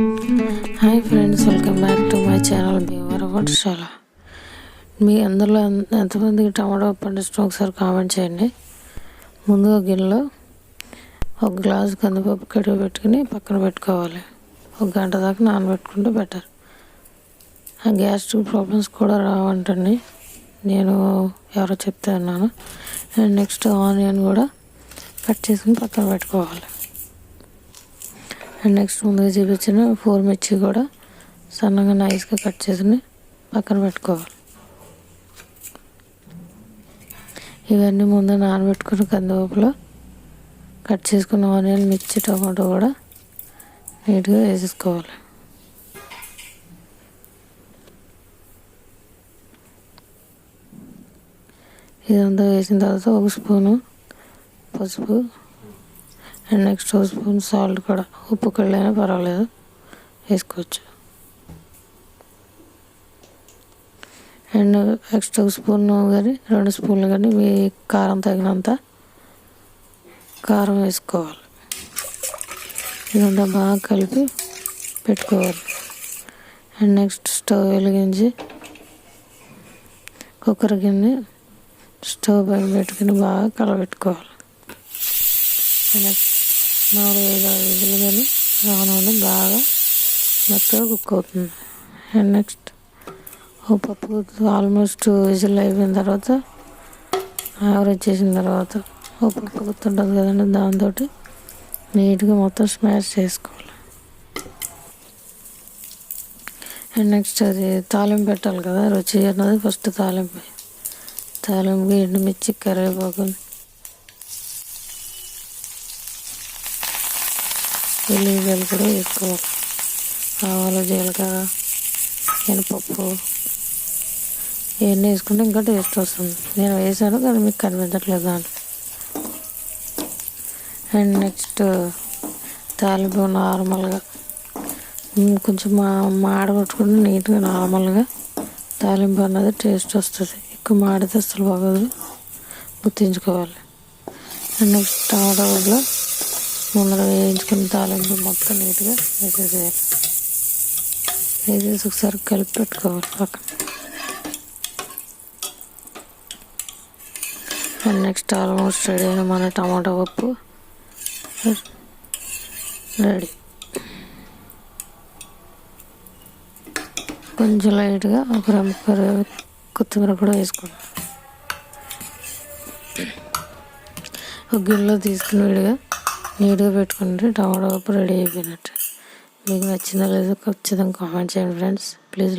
Hi friends welcome back to my channel beaver చాలా మీ అందరిలో ఎంతమందికి టమాటో పండిస్తున్న ఒకసారి కామెంట్ చేయండి. ముందుగా గిన్నెలో ఒక గ్లాసు కందిపప్పు కడిగి పెట్టుకుని పక్కన పెట్టుకోవాలి. ఒక గంట దాకా నానబెట్టుకుంటే బెటర్. ఆ గ్యాస్ట్రిక్ ప్రాబ్లమ్స్ కూడా రావంటండి. నేను ఎవరో చెప్తే అన్నాను అండ్ నెక్స్ట్ ఆనియన్ కూడా కట్ చేసుకుని పక్కన పెట్టుకోవాలి. అండ్ నెక్స్ట్ ముందుగా చూపించిన ఫోర్ మిర్చి కూడా సన్నగా నైస్గా కట్ చేసుకుని పక్కన పెట్టుకోవాలి. ఇవన్నీ ముందు నానబెట్టుకుని కందిపప్పులో కట్ చేసుకున్న ఆనియన్ మిర్చి టమాటో కూడా నీట్గా వేసేసుకోవాలి. ఇదంతా వేసిన తర్వాత ఒక స్పూను పసుపు అండ్ నెక్స్ట్ ఒక స్పూన్ సాల్ట్ కూడా. ఉప్పు కళ్ళైనా పర్వాలేదు. వేసుకోవచ్చు. అండ్ ఎక్స్ట్రా ఒక స్పూన్ కానీ రెండు స్పూన్లు కానీ మీ కారం తగినంత కారం వేసుకోవాలి. ఇదంతా బాగా కలిపి పెట్టుకోవాలి. అండ్ నెక్స్ట్ స్టవ్ వెలిగించి కుక్కర్ గిన్నె స్టవ్ పైన పెట్టుకుని బాగా కలబెట్టుకోవాలి. నెక్స్ట్ నాలుగు ఐదు విధులు కానీ రావడం బాగా మెత్తగా కుక్ అవుతుంది. అండ్ నెక్స్ట్ ఓ పప్పు ఆల్మోస్ట్ విజిల్ అయిపోయిన తర్వాత యావరేజ్ చేసిన తర్వాత ఓ పప్పు గుర్తుంటుంది కదండి దాంతో నీట్గా మొత్తం స్మాష్ చేసుకోవాలి. అండ్ నెక్స్ట్ అది తాలింపు పెట్టాలి కదా రుచి అన్నది ఫస్ట్ తాలింపు. తాలింపు ఎండుమిర్చి కరివేపాకు ఎల్లిపాయలు కూడా వేసుకోవాలి ఆవాలు జీలకర్ర మినపప్పు ఇవన్నీ వేసుకుంటే ఇంకా టేస్ట్ వస్తుంది. నేను వేసాను కానీ మీకు కనిపించట్లేదు దాంట్లో. అండ్ నెక్స్ట్ తాలింపు నార్మల్గా. కొంచెం మా మాడగొట్టుకుంటే నీట్గా నార్మల్గా తాలింపు అన్నది టేస్ట్ వస్తుంది. ఎక్కువ మాడితే అసలు బాగోదు. గుర్తించుకోవాలి. అండ్ నెక్స్ట్ టమాటా కూడా ముందర వేయించుకున్న తాలింపు మొత్తం నీట్గా వేసేసేయాలి. వేసేసి ఒకసారి కలిపి పెట్టుకోవాలి పక్కన. నెక్స్ట్ ఆల్మోస్ట్ రెడీ అయిన మన టమాటా పప్పు రెడీ. కొంచెం లైట్గా ఒక రెమ్మ కొత్తిమీర కూడా వేసుకోండి ఒక గిన్నెలో తీసుకుని విడిగా నీట్గా పెట్టుకుంటే టమాటో పప్పు రెడీ అయిపోయినట్టు. మీకు నచ్చిందో లేదో ఖచ్చితంగా కామెంట్ చేయండి ఫ్రెండ్స్. Please like